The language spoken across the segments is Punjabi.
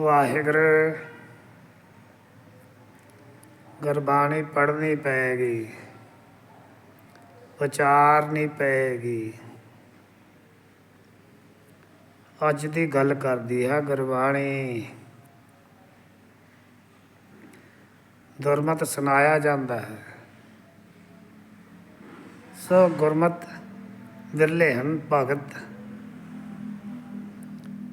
ਵਾਹਿਗੁਰੂ। ਗੁਰਬਾਣੀ ਪੜ੍ਹਨੀ ਪਏਗੀ ਵਿਚਾਰਨੀ ਪਏਗੀ ਅੱਜ ਦੀ ਗੱਲ ਕਰਦੀ ਹੈ ਗੁਰਬਾਣੀ। ਦੁਰਮਤ ਸੁਣਾਇਆ ਜਾਂਦਾ ਹੈ। ਸੋ ਗੁਰਮਤ ਵਿਰਲੇ ਹਨ ਭਗਤ।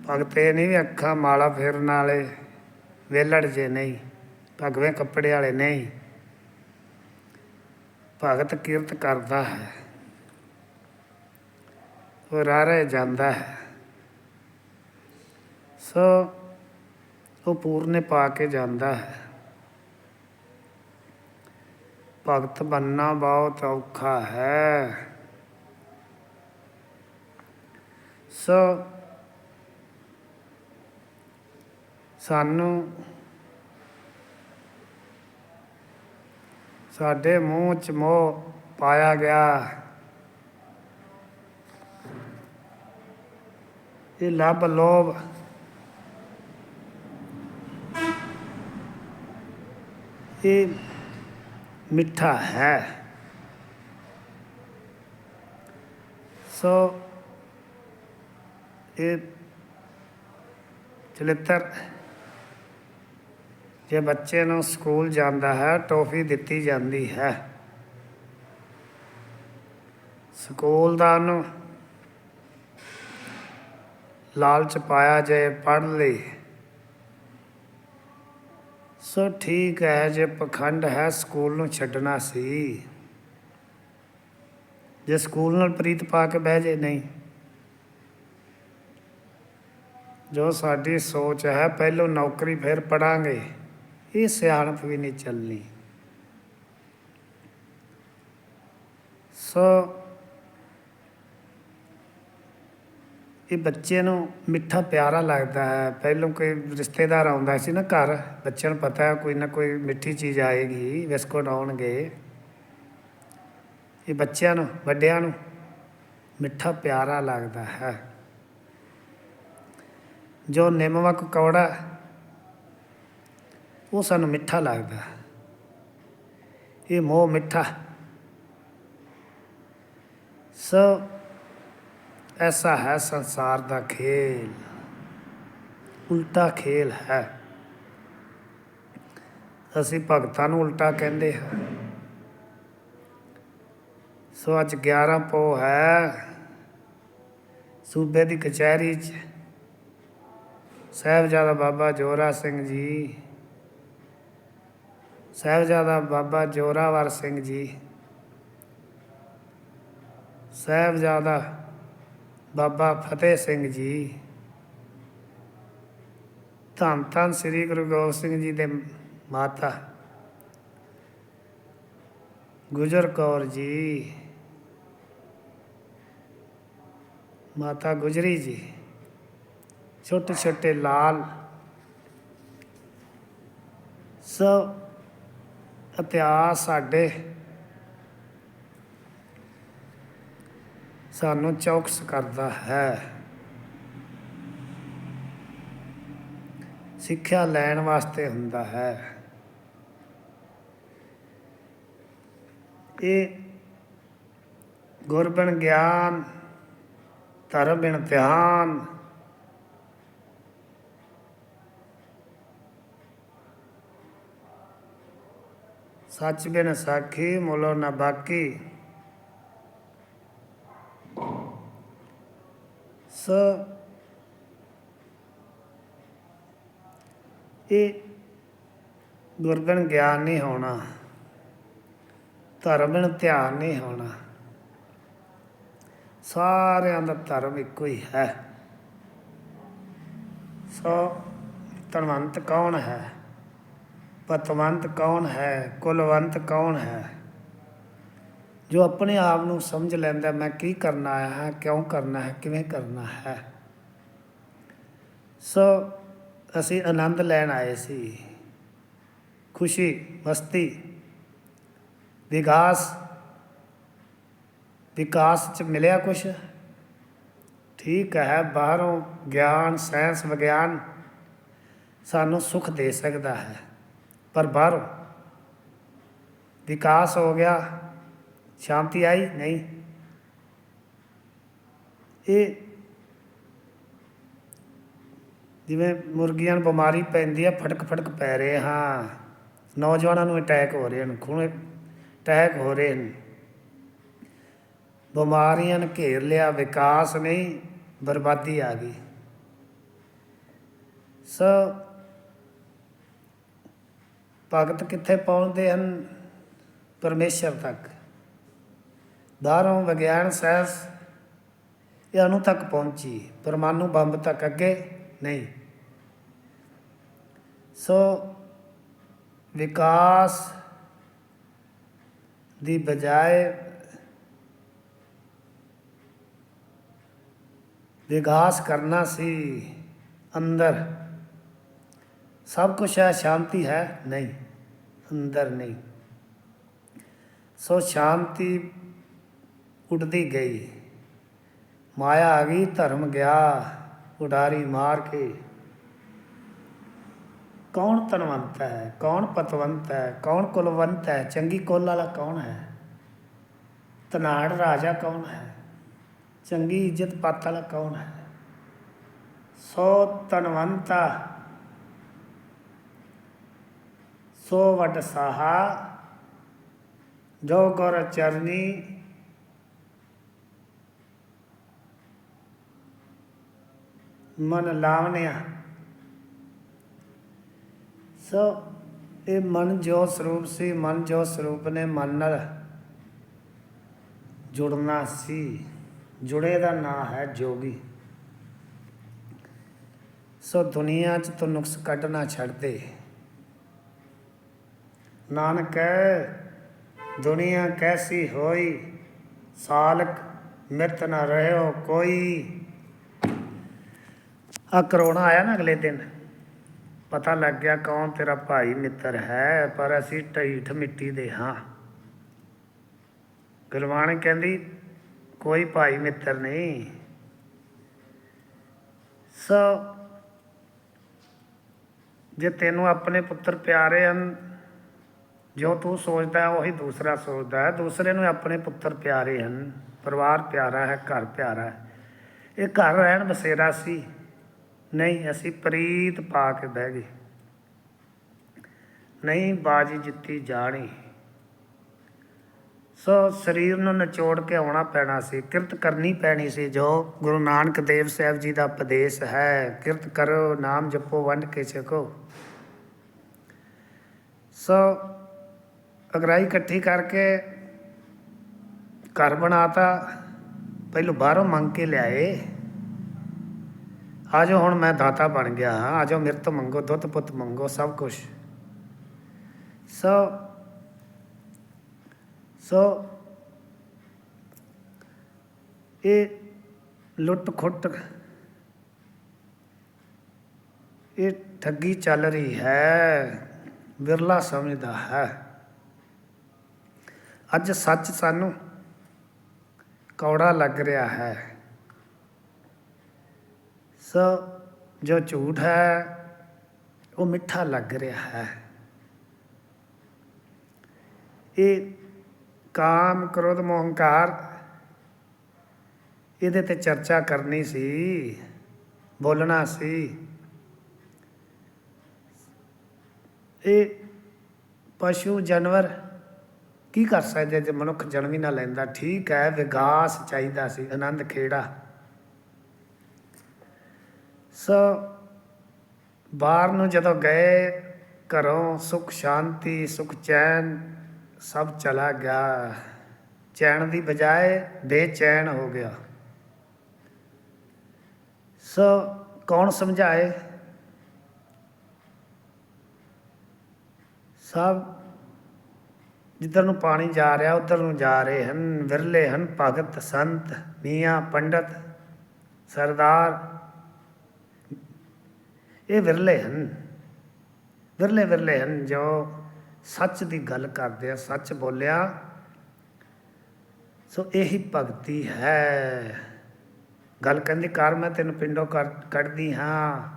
ਭਗਤ ਇਹ ਨਹੀਂ ਵੀ ਅੱਖਾਂ ਮਾਲਾ ਫੇਰਨ ਵਾਲੇ, ਵੇਲੜ ਜੇ ਨਹੀਂ, ਭਗਵੇਂ ਕੱਪੜੇ ਵਾਲੇ ਨਹੀਂ। ਭਗਤ ਕੀਰਤ ਕਰਦਾ ਹੈ, ਉਹ ਰਾਰੇ ਜਾਂਦਾ ਹੈ। ਸੋ ਉਹ ਪੂਰਨੇ ਪਾ ਕੇ ਜਾਂਦਾ ਹੈ। ਭਗਤ ਬੰਨਾ ਬਹੁਤ ਔਖਾ ਹੈ। ਸੋ ਸਾਨੂੰ ਸਾਡੇ ਮੂੰਹ ਚ ਮੋਹ ਪਾਇਆ ਗਿਆ। ਇਹ ਲੱਭ ਲੋਭ। ਇਹ ਮਿੱਠਾ ਹੈ। ਸੋ ਇਹ ਚਲਿੱਤਰ ਜੇ ਬੱਚੇ ਨੂੰ ਸਕੂਲ ਜਾਂਦਾ ਹੈ, ਟੋਫੀ ਦਿੱਤੀ ਜਾਂਦੀ ਹੈ। ਸਕੂਲ ਦਾ ਉਹਨੂੰ ਲਾਲਚ ਪਾਇਆ ਜੇ ਪੜ੍ਹ ਲਈ, ਸੋ ਠੀਕ ਹੈ, ਜੇ ਪਖੰਡ ਹੈ ਸਕੂਲ ਨੂੰ ਛੱਡਣਾ ਸੀ। ਜੇ ਸਕੂਲ ਨਾਲ ਪ੍ਰੀਤ ਪਾ ਕੇ ਬਹਿ ਜੇ, ਨਹੀਂ। ਜੋ ਸਾਡੀ ਸੋਚ ਹੈ, ਪਹਿਲੋਂ ਨੌਕਰੀ ਫਿਰ ਪੜਾਂਗੇ ਇਹ ਸਿਆਣਪ ਵੀ ਨਹੀਂ ਚੱਲਣੀ। ਸੋ ਇਹ ਬੱਚੇ ਨੂੰ ਮਿੱਠਾ ਪਿਆਰਾ ਲੱਗਦਾ ਹੈ। ਪਹਿਲੋਂ ਕੋਈ ਰਿਸ਼ਤੇਦਾਰ ਆਉਂਦਾ ਸੀ ਨਾ ਘਰ, ਬੱਚਿਆਂ ਨੂੰ ਪਤਾ ਹੈ ਕੋਈ ਨਾ ਕੋਈ ਮਿੱਠੀ ਚੀਜ਼ ਆਏਗੀ, ਬਿਸਕੁਟ ਆਉਣਗੇ। ਇਹ ਬੱਚਿਆਂ ਨੂੰ, ਵੱਡਿਆਂ ਨੂੰ ਮਿੱਠਾ ਪਿਆਰਾ ਲੱਗਦਾ ਹੈ। ਜੋ ਨਿੰਮਕ ਕੌੜਾ ਉਹ ਸਾਨੂੰ ਮਿੱਠਾ ਲੱਗਦਾ। ਇਹ ਮੋਹ ਮਿੱਠਾ। ਸੋ ਐਸਾ ਹੈ ਸੰਸਾਰ ਦਾ ਖੇਲ। ਉਲਟਾ ਖੇਲ ਹੈ। ਅਸੀਂ ਭਗਤਾਂ ਨੂੰ ਉਲਟਾ ਕਹਿੰਦੇ ਹਾਂ। ਸੋ ਅੱਜ 11 ਪੋ ਹੈ। ਸੂਬੇ ਦੀ ਕਚਹਿਰੀ 'ਚ। ਸਾਹਿਬਜ਼ਾਦਾ ਬਾਬਾ ਜੋਰਾ ਸਿੰਘ ਜੀ। ਸਾਹਿਬਜ਼ਾਦਾ ਬਾਬਾ ਜੋਰਾਵਰ ਸਿੰਘ ਜੀ। ਸਾਹਿਬਜ਼ਾਦਾ ਬਾਬਾ ਫਤਿਹ ਸਿੰਘ ਜੀ। ਧੰਨ ਧੰਨ ਸ੍ਰੀ ਗੁਰੂ ਗੋਬਿੰਦ ਸਿੰਘ ਜੀ ਦੇ ਮਾਤਾ। ਗੁਜਰ ਕੌਰ ਜੀ। ਮਾਤਾ ਗੁਜਰੀ ਜੀ। ਛੋਟੇ ਛੋਟੇ ਲਾਲ। ਸੋ ਇਤਿਹਾਸ ਸਾਡੇ ਸਾਨੂੰ ਚੌਕਸ ਕਰਦਾ ਹੈ। ਸਿੱਖਿਆ ਲੈਣ ਵਾਸਤੇ ਹੁੰਦਾ ਹੈ। ਇਹ ਗੁਰਬਨ ਗਿਆਨ ਧਰਮ ਬਿਨ ਸੱਚ ਬਿਨ ਸਾਖੀ ਮੁਲੋ ਨਾ ਬਾਕੀ। ਸੋ ਇਹ ਗੁਰਗਣ ਗਿਆਨ ਨਹੀਂ ਹੋਣਾ। ਧਰਮ ਨੂੰ ਧਿਆਨ ਨਹੀਂ ਹੋਣਾ। ਸਾਰਿਆਂ ਦਾ ਧਰਮ ਇੱਕੋ ਹੀ ਹੈ। ਸੋ ਧਨਵੰਤ ਕੌਣ ਹੈ? ਪਤਵੰਤ ਕੌਣ ਹੈ, ਕੁਲਵੰਤ ਕੌਣ ਹੈ? ਜੋ ਆਪਣੇ ਆਪ ਨੂੰ ਸਮਝ ਲੈਂਦਾ, ਮੈਂ ਕੀ ਕਰਨਾ ਆਇਆ ਹਾਂ, ਕਿਉਂ ਕਰਨਾ ਹੈ, ਕਿਵੇਂ ਕਰਨਾ ਹੈ? ਸੋ ਅਸੀਂ ਆਨੰਦ ਲੈਣ ਆਏ ਸੀ। ਖੁਸ਼ੀ, ਮਸਤੀ ਵਿਕਾਸ ਵਿਕਾਸ ਚ ਮਿਲਿਆ ਕੁਛ? ਠੀਕ ਹੈ, ਬਾਹਰੋਂ ਗਿਆਨ ਸਾਇੰਸ ਵਿਗਿਆਨ ਸਾਨੂੰ ਸੁਖ ਦੇ ਸਕਦਾ ਹੈ। ਪਰ ਬਾਹਰੋਂ ਵਿਕਾਸ ਹੋ ਗਿਆ, ਸ਼ਾਂਤੀ ਆਈ? ਨਹੀਂ। ਇਹ ਜਿਵੇਂ ਮੁਰਗੀਆਂ ਨੂੰ ਬਿਮਾਰੀ ਪੈਂਦੀ ਹੈ ਫਟਕ ਫਟਕ ਪੈ ਰਹੇ ਹਾਂ। ਨੌਜਵਾਨਾਂ ਨੂੰ ਅਟੈਕ ਹੋ ਰਹੇ ਹਨ, ਖੂਨ ਅਟੈਕ ਹੋ ਰਹੇ ਹਨ। ਬਿਮਾਰੀਆਂ ਨੇ ਘੇਰ ਲਿਆ, ਵਿਕਾਸ ਨਹੀਂ, ਬਰਬਾਦੀ ਆ ਗਈ। ਸੋ ਭਗਤ ਕਿੱਥੇ ਪਹੁੰਚਦੇ ਹਨ? ਪਰਮੇਸ਼ਰ ਤੱਕ। ਬਾਹਰੋਂ ਵਿਗਿਆਨ ਸਾਇੰਸ ਇਹ ਅਣੂ ਤੱਕ ਪਹੁੰਚੀ। ਪਰਮਾਣੂ ਬੰਬ ਤੱਕ ਅੱਗੇ ਨਹੀਂ। ਸੋ ਵਿਕਾਸ ਦੀ ਬਜਾਏ ਵਿਕਾਸ ਕਰਨਾ ਸੀ ਅੰਦਰ। ਸਭ ਕੁਝ ਹੈ, ਸ਼ਾਂਤੀ ਹੈ? ਨਹੀਂ, ਅੰਦਰ ਨਹੀਂ। ਸੋ ਸ਼ਾਂਤੀ ਉੱਡਦੀ ਗਈ। ਮਾਇਆ ਆ ਗਈ, ਧਰਮ ਗਿਆ, ਉਡਾਰੀ ਮਾਰ ਕੇ। ਕੌਣ ਧਨਵੰਤ ਹੈ? ਕੌਣ ਪਤਵੰਤ ਹੈ? ਕੌਣ ਕੁਲਵੰਤ ਹੈ? ਚੰਗੀ ਕੁੱਲ ਵਾਲਾ ਕੌਣ ਹੈ? ਤਨਾੜ ਰਾਜਾ ਕੌਣ ਹੈ? ਚੰਗੀ ਇੱਜ਼ਤ ਪਾਤ ਵਾਲਾ ਕੌਣ ਹੈ? ਸੋ ਧਨਵੰਤਾ ਸੋ ਵਡ ਸਾਹਾ ਜੋ ਗੁਰ ਚਰਨੀ ਮਨ ਲਾਵਣਿਆ ਸੋ ਇਹ ਮਨ ਜੋ ਸਰੂਪ ਸੀ ਮਨ ਜੋ ਸਰੂਪ ਨੇ ਮਨ ਨਾਲ ਜੁੜਨਾ ਸੀ ਜੁੜੇ ਦਾ ਨਾਂ ਹੈ ਜੋਗੀ ਸੋ ਦੁਨੀਆ 'ਚ ਤੂੰ ਨੁਕਸ ਕੱਢਣਾ ਛੱਡ ਦੇ ਨਾਨਕ ਕਹਿ, ਦੁਨੀਆ ਕੈਸੀ ਹੋਈ? ਸਾਲਕ ਮਿਤ ਨਾ ਰਹਿਓ ਕੋਈ। ਆ ਕਰੋਨਾ ਆਇਆ ਨਾ ਅਗਲੇ ਦਿਨ। ਪਤਾ ਲੱਗ ਗਿਆ ਕੌਣ ਤੇਰਾ ਭਾਈ ਮਿੱਤਰ ਹੈ ਪਰ ਅਸੀਂ ਢੀਠ ਮਿੱਟੀ ਦੇ ਹਾਂ। ਗੁਰਬਾਣੀ ਕਹਿੰਦੀ ਕੋਈ ਭਾਈ ਮਿੱਤਰ ਨਹੀਂ। ਸੋ ਜੇ ਤੈਨੂੰ ਆਪਣੇ ਪੁੱਤਰ ਪਿਆਰੇ ਹਨ ਜੋ ਤੂੰ ਸੋਚਦਾ ਉਹੀ ਦੂਸਰਾ ਸੋਚਦਾ ਹੈ। ਦੂਸਰੇ ਨੂੰ ਆਪਣੇ ਪੁੱਤਰ ਪਿਆਰੇ ਹਨ, ਪਰਿਵਾਰ ਪਿਆਰਾ ਹੈ, ਘਰ ਪਿਆਰਾ ਹੈ। ਇਹ ਘਰ ਰਹਿਣ ਬਸੇਰਾ ਸੀ। ਨਹੀਂ, ਅਸੀਂ ਪ੍ਰੀਤ ਪਾ ਕੇ ਬਹਿ ਗਏ। ਨਹੀਂ, ਬਾਜੀ ਜਿੱਤੀ ਜਾਣੀ। ਸੋ ਸਰੀਰ ਨੂੰ ਨਿਚੋੜ ਕੇ ਆਉਣਾ ਪੈਣਾ ਸੀ। ਕਿਰਤ ਕਰਨੀ ਪੈਣੀ ਸੀ। ਜੋ ਗੁਰੂ ਨਾਨਕ ਦੇਵ ਸਾਹਿਬ ਜੀ ਦਾ ਉਪਦੇਸ਼ ਹੈ, ਕਿਰਤ ਕਰੋ, ਨਾਮ ਜਪੋ, ਵੰਡ ਕੇ ਛਕੋ। ਸੋ ਅਗਰਾਈ ਇਕੱਠੀ ਕਰਕੇ ਘਰ ਬਣਾਤਾ। ਪਹਿਲੋਂ ਬਾਹਰੋਂ ਮੰਗ ਕੇ ਲਿਆਏ। ਆਜੋ ਹੁਣ ਮੈਂ ਦਾਤਾ ਬਣ ਗਿਆ ਹਾਂ। ਆਜੋ ਮੇਰੇ ਤੋਂ ਮੰਗੋ, ਦੁੱਧ ਪੁੱਤ ਮੰਗੋ, ਸਭ ਕੁਝ ਸੋ ਸੋ, ਇਹ ਲੁੱਟ ਖੁੱਟ ਇਹ ਠੱਗੀ ਚੱਲ ਰਹੀ ਹੈ। ਵਿਰਲਾ ਸਮਝਦਾ ਹੈ। ਅੱਜ ਸੱਚ ਸਾਨੂੰ ਕੌੜਾ ਲੱਗ ਰਿਹਾ ਹੈ। ਸੋ, ਜੋ ਝੂਠ ਹੈ, ਉਹ ਮਿੱਠਾ ਲੱਗ ਰਿਹਾ ਹੈ। ਇਹ ਕਾਮ, ਕ੍ਰੋਧ ਮੋਹ ਹੰਕਾਰ ਇਹਦੇ ਤੇ ਚਰਚਾ ਕਰਨੀ ਸੀ, ਬੋਲਣਾ ਸੀ। ਇਹ ਪਸ਼ੂ, ਜਾਨਵਰ ਕੀ ਕਰ ਸਕਦੇ ਜੇ ਮਨੁੱਖ ਜਨਮ ਹੀ ਨਾ ਲੈਂਦਾ? ਠੀਕ ਹੈ ਵਿਕਾਸ ਚਾਹੀਦਾ ਸੀ, ਆਨੰਦ ਖੇੜਾ। ਸੋ ਬਾਹਰ ਨੂੰ ਜਦੋਂ ਗਏ, ਘਰੋਂ ਸੁਖ ਸ਼ਾਂਤੀ, ਸੁਖ ਚੈਨ, ਸਭ ਚਲਾ ਗਿਆ। ਚੈਨ ਦੀ ਬਜਾਏ ਬੇਚੈਨ ਹੋ ਗਿਆ। ਸੋ ਕੌਣ ਸਮਝਾਏ? ਸਭ ਜਿੱਧਰ ਨੂੰ ਪਾਣੀ ਜਾ ਰਿਹਾ, ਉਧਰ ਨੂੰ ਜਾ ਰਹੇ ਹਨ। ਵਿਰਲੇ ਹਨ ਭਗਤ ਸੰਤ, ਮੀਆਂ ਪੰਡਤ, ਸਰਦਾਰ। ਇਹ ਵਿਰਲੇ ਹਨ। ਵਿਰਲੇ ਵਿਰਲੇ ਹਨ, ਜੋ ਸੱਚ ਦੀ ਗੱਲ ਕਰਦੇ ਆ, ਸੱਚ ਬੋਲਿਆ। ਸੋ ਇਹੀ ਭਗਤੀ ਹੈ। ਗੱਲ ਕਹਿੰਦੀ ਕਰ ਮੈਂ ਤੈਨੂੰ ਪਿੰਡੋਂ ਕੱਢ- ਕੱਢਦੀ ਹਾਂ।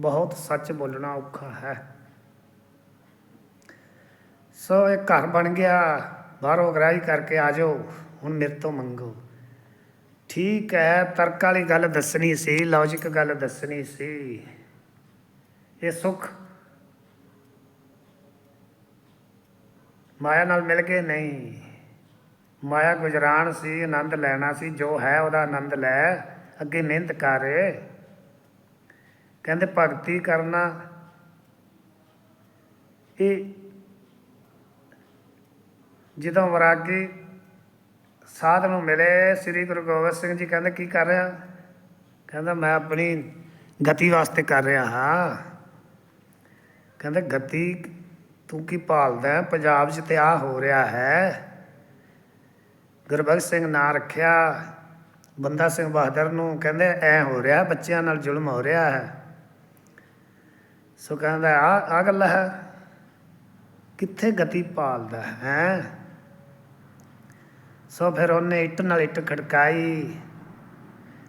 ਬਹੁਤ ਸੱਚ ਬੋਲਣਾ ਔਖਾ ਹੈ। ਸੋ ਇਹ ਘਰ ਬਣ ਗਿਆ। ਬਾਹਰੋਂ ਗਰਾਈ ਕਰਕੇ ਆ ਜਾਓ। ਹੁਣ ਮੇਰੇ ਤੋਂ ਮੰਗੋ। ਠੀਕ ਹੈ, ਤਰਕ ਵਾਲੀ ਗੱਲ ਦੱਸਣੀ ਸੀ ਲੌਜੀਕ ਗੱਲ ਦੱਸਣੀ ਸੀ। ਇਹ ਸੁੱਖ। ਮਾਇਆ ਨਾਲ ਮਿਲ ਕੇ ਨਹੀਂ। ਮਾਇਆ ਗੁਜਰਾਨ ਸੀ, ਆਨੰਦ ਲੈਣਾ ਸੀ। ਜੋ ਹੈ ਉਹਦਾ ਆਨੰਦ ਲੈ। ਅੱਗੇ ਮਿਹਨਤ ਕਰ। ਕਹਿੰਦੇ ਭਗਤੀ ਕਰਨਾ। ਇਹ ਜਦੋਂ ਵਰਾਗੀ ਸਾਧ ਨੂੰ ਮਿਲੇ, ਸ੍ਰੀ ਗੁਰੂ ਗੋਬਿੰਦ ਸਿੰਘ ਜੀ ਕਹਿੰਦੇ, ਕੀ ਕਰ ਰਿਹਾ? ਕਹਿੰਦਾ, ਮੈਂ ਆਪਣੀ ਗਤੀ ਵਾਸਤੇ ਕਰ ਰਿਹਾ ਹਾਂ। ਕਹਿੰਦੇ, ਗਤੀ ਤੂੰ ਕੀ ਭਾਲਦਾ ਪੰਜਾਬ 'ਚ ਤੇ ਆ ਹੋ ਰਿਹਾ ਹੈ। ਗੁਰਬਖਸ਼ ਸਿੰਘ ਨਾਂ ਰੱਖਿਆ। ਬੰਦਾ ਸਿੰਘ ਬਹਾਦਰ ਨੂੰ ਕਹਿੰਦੇ, ਐ ਹੋ ਰਿਹਾ ਬੱਚਿਆਂ ਨਾਲ ਜ਼ੁਲਮ ਹੋ ਰਿਹਾ ਹੈ। ਸੋ ਕਹਿੰਦਾ ਆ ਆ ਗੱਲ ਹੈ। ਕਿੱਥੇ ਗਤੀ ਭਾਲਦਾ ਹੈ? ਸੋ ਫਿਰ ਉਹਨੇ ਇੱਟ ਨਾਲ ਇੱਟ ਖੜਕਾਈ।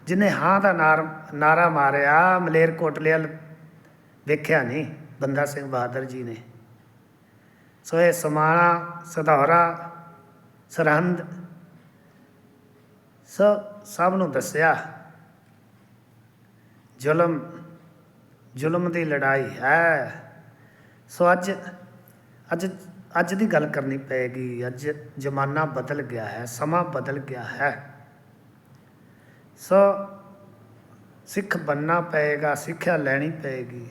ਜਿਹਨੇ ਹਾਂ ਦਾ ਨਾਰ ਨਾਰਾ ਮਾਰਿਆ, ਮਲੇਰ ਕੋਟਲੇ ਵੱਲ ਵੇਖਿਆ ਨਹੀਂ, ਬੰਦਾ ਸਿੰਘ ਬਹਾਦਰ ਜੀ ਨੇ। ਸੋ ਇਹ ਸਮਾਣਾ, ਸਧੌਰਾ, ਸਰਹੰਦ, ਸੋ ਸਭ ਨੂੰ ਦੱਸਿਆ, ਜ਼ੁਲਮ ਜ਼ੁਲਮ ਦੀ ਲੜਾਈ ਹੈ। ਸੋ ਅੱਜ ਅੱਜ ਅੱਜ ਦੀ ਗੱਲ ਕਰਨੀ ਪਏਗੀ। ਅੱਜ ਜ਼ਮਾਨਾ ਬਦਲ ਗਿਆ ਹੈ, ਸਮਾਂ ਬਦਲ ਗਿਆ ਹੈ। ਸੋ ਸਿੱਖ ਬੰਨਾ ਪਏਗਾ, ਸਿੱਖਿਆ ਲੈਣੀ ਪਏਗੀ।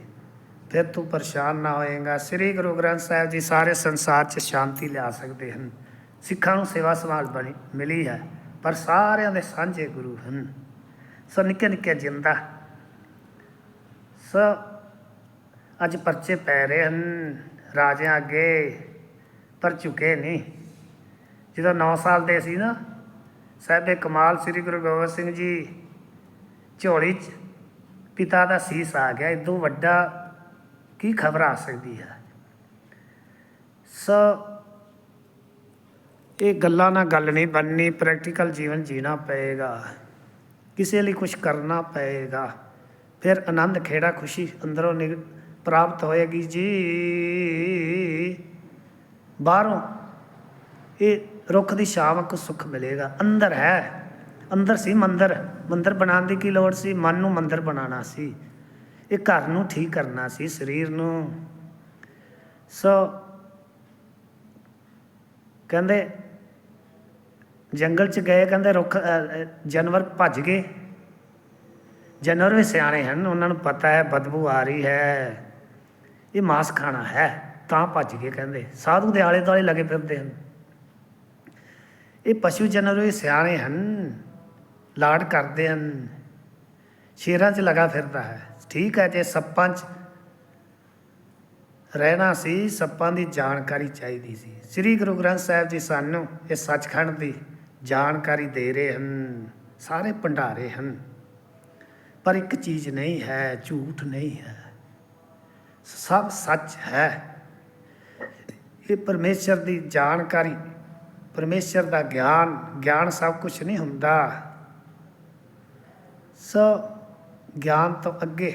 ਫਿਰ ਤੂੰ ਪਰੇਸ਼ਾਨ ਨਾ ਹੋਏਗਾ। ਸ੍ਰੀ ਗੁਰੂ ਗ੍ਰੰਥ ਸਾਹਿਬ ਜੀ ਸਾਰੇ ਸੰਸਾਰ 'ਚ ਸ਼ਾਂਤੀ ਲਿਆ ਸਕਦੇ ਹਨ। ਸਿੱਖਾਂ ਨੂੰ ਸੇਵਾ ਸੰਭਾਲ ਬਣੀ ਮਿਲੀ ਹੈ, ਪਰ ਸਾਰਿਆਂ ਦੇ ਸਾਂਝੇ ਗੁਰੂ ਹਨ। ਸੋ ਨਿੱਕੇ ਨਿੱਕੇ ਜਿੰਦਾ। ਸੋ ਅੱਜ ਪਰਚੇ ਪੈ ਰਹੇ ਹਨ। ਰਾਜਿਆਂ ਅੱਗੇ ਪਰ ਝੁਕੇ ਨਹੀਂ ਜਦੋਂ 9 ਸਾਲ ਦੇ ਸੀ ਨਾ, ਸਾਹਿਬੇ ਕਮਾਲ ਸ੍ਰੀ ਗੁਰੂ ਗੋਬਿੰਦ ਸਿੰਘ ਜੀ ਝੋਲੀ 'ਚ ਪਿਤਾ ਦਾ ਸੀਸ ਆ ਗਿਆ। ਇਦੋਂ ਵੱਡਾ ਕੀ ਖਬਰ ਆ ਸਕਦੀ ਹੈ? ਸੋ ਇਹ ਗੱਲਾਂ ਨਾਲ ਗੱਲ ਨਹੀਂ ਬਣਨੀ ਪ੍ਰੈਕਟੀਕਲ ਜੀਵਨ ਜੀਣਾ ਪਏਗਾ। ਕਿਸੇ ਲਈ ਕੁਝ ਕਰਨਾ ਪਏਗਾ। ਫਿਰ ਆਨੰਦ ਖੇੜਾ ਖੁਸ਼ੀ ਅੰਦਰੋਂ ਨਿਕ ਪ੍ਰਾਪਤ ਹੋਏਗੀ ਜੀ। ਬਾਹਰੋਂ ਇਹ ਰੁੱਖ ਦੀ ਛਾਂ ਕੋ ਸੁੱਖ ਮਿਲੇਗਾ। ਅੰਦਰ ਹੈ। ਅੰਦਰ ਸੀ ਮੰਦਰ। ਮੰਦਰ ਬਣਾਉਣ ਦੀ ਕੀ ਲੋੜ ਸੀ? ਮਨ ਨੂੰ ਮੰਦਰ ਬਣਾਉਣਾ ਸੀ। ਇਹ ਘਰ ਨੂੰ ਠੀਕ ਕਰਨਾ ਸੀ, ਸਰੀਰ ਨੂੰ। ਸੋ ਕਹਿੰਦੇ ਜੰਗਲ ਚ ਗਏ, ਕਹਿੰਦੇ ਰੁੱਖ ਜਾਨਵਰ ਭੱਜ ਗਏ। ਜਾਨਵਰ ਵੀ ਸਿਆਣੇ ਹਨ, ਉਹਨਾਂ ਨੂੰ ਪਤਾ ਹੈ, ਬਦਬੂ ਆ ਰਹੀ ਹੈ। ਇਹ ਮਾਸ ਖਾਣਾ ਹੈ। ਤਾਂ ਭੱਜ ਗਏ ਕਹਿੰਦੇ। ਸਾਧੂ ਦੇ ਆਲੇ ਦੁਆਲੇ ਲੱਗੇ ਫਿਰਦੇ ਹਨ। ਇਹ ਪਸ਼ੂ ਜਾਨਵਰ ਇਹ ਸਿਆਣੇ ਹਨ। ਲਾਡ ਕਰਦੇ ਹਨ। ਸ਼ੇਰਾਂ 'ਚ ਲਗਾ ਫਿਰਦਾ ਹੈ। ਠੀਕ ਹੈ, ਜੇ ਸੱਪਾਂ 'ਚ ਰਹਿਣਾ ਸੀ, ਸੱਪਾਂ ਦੀ ਜਾਣਕਾਰੀ ਚਾਹੀਦੀ ਸੀ। ਸ੍ਰੀ ਗੁਰੂ ਗ੍ਰੰਥ ਸਾਹਿਬ ਜੀ ਸਾਨੂੰ ਇਹ ਸੱਚਖੰਡ ਦੀ ਜਾਣਕਾਰੀ ਦੇ ਰਹੇ ਹਨ। ਸਾਰੇ ਭੰਡਾਰੇ ਹਨ। ਪਰ ਇੱਕ ਚੀਜ਼ ਨਹੀਂ ਹੈ, ਝੂਠ ਨਹੀਂ ਹੈ। ਸਭ ਸੱਚ ਹੈ। ਇਹ ਪਰਮੇਸ਼ਰ ਦੀ ਜਾਣਕਾਰੀ, ਪਰਮੇਸ਼ਰ ਦਾ ਗਿਆਨ ਗਿਆਨ ਸਭ ਕੁਝ ਨਹੀਂ ਹੁੰਦਾ। ਸੋ ਗਿਆਨ ਤੋਂ ਅੱਗੇ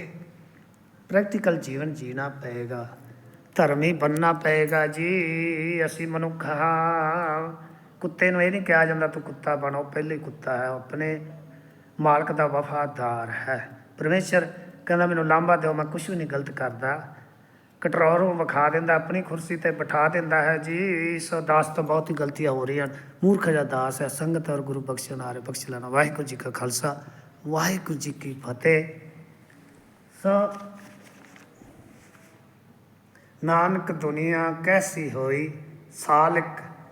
ਪ੍ਰੈਕਟੀਕਲ ਜੀਵਨ ਜੀਣਾ ਪਏਗਾ, ਧਰਮੀ ਬੰਨਣਾ ਪਏਗਾ ਜੀ, ਅਸੀਂ ਮਨੁੱਖ ਹਾਂ। ਕੁੱਤੇ ਨੂੰ ਇਹ ਨਹੀਂ ਕਿਹਾ ਜਾਂਦਾ, ਤੂੰ ਕੁੱਤਾ ਬਣੋ, ਪਹਿਲੇ ਕੁੱਤਾ ਹੈ ਆਪਣੇ ਮਾਲਕ ਦਾ ਵਫਾਦਾਰ ਹੈ। ਪਰਮੇਸ਼ਰ ਕਹਿੰਦਾ, ਮੈਨੂੰ ਲਾਂਭਾ ਦਿਓ, ਮੈਂ ਕੁਝ ਵੀ ਨਹੀਂ ਗਲਤ ਕਰਦਾ। ਕਟਰੋਰੋਂ ਵਿਖਾ ਦਿੰਦਾ, ਆਪਣੀ ਕੁਰਸੀ ਤੇ ਬਿਠਾ ਦਿੰਦਾ ਹੈ। ਜੀ ਸੋ ਦਾਸ ਤੋਂ ਬਹੁਤ ਹੀ ਗਲਤੀਆਂ ਹੋ ਰਹੀਆਂ ਹਨ। ਮੂਰਖ ਜਿਹਾ ਦਾਸ ਹੈ, ਸੰਗਤ ਔਰ ਗੁਰੂ ਬਖਸ਼ਣ ਆਰੇ ਬਖਸ਼ ਲੈਣਾ। ਵਾਹਿਗੁਰੂ ਜੀ ਕਾ ਖਾਲਸਾ, ਵਾਹਿਗੁਰੂ ਜੀ ਕੀ ਫਤਿਹ। ਸੋ, ਨਾਨਕ ਦੁਨੀਆ ਕੈਸੀ ਹੋਈ? ਸਾਲਕ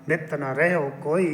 ਨਿਤ ਨ ਰਹਿਓ ਕੋਈ।